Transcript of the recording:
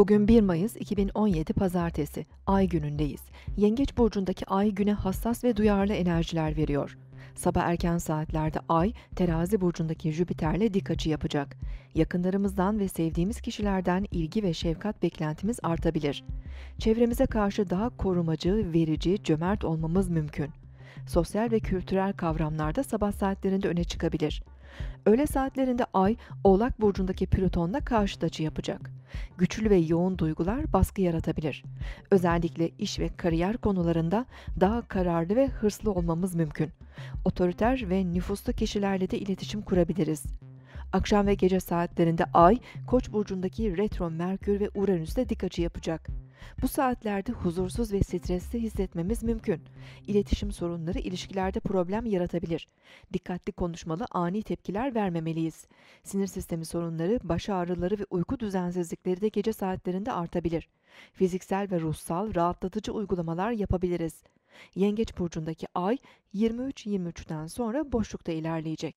Bugün 1 Mayıs 2017 Pazartesi, Ay günündeyiz. Yengeç burcundaki Ay güne hassas ve duyarlı enerjiler veriyor. Sabah erken saatlerde Ay, Terazi burcundaki Jüpiter'le dik açı yapacak. Yakınlarımızdan ve sevdiğimiz kişilerden ilgi ve şefkat beklentimiz artabilir. Çevremize karşı daha korumacı, verici, cömert olmamız mümkün. Sosyal ve kültürel kavramlarda sabah saatlerinde öne çıkabilir. Öğle saatlerinde Ay, Oğlak burcundaki Plüton'la karşıt açı yapacak. Güçlü ve yoğun duygular baskı yaratabilir. Özellikle iş ve kariyer konularında daha kararlı ve hırslı olmamız mümkün. Otoriter ve nüfuslu kişilerle de iletişim kurabiliriz. Akşam ve gece saatlerinde Ay, Koç burcundaki retro Merkür ve Uranüs'te dik açı yapacak. Bu saatlerde huzursuz ve stresli hissetmemiz mümkün. İletişim sorunları ilişkilerde problem yaratabilir. Dikkatli konuşmalı, ani tepkiler vermemeliyiz. Sinir sistemi sorunları, baş ağrıları ve uyku düzensizlikleri de gece saatlerinde artabilir. Fiziksel ve ruhsal rahatlatıcı uygulamalar yapabiliriz. Yengeç burcundaki ay 23-23'ten sonra boşlukta ilerleyecek.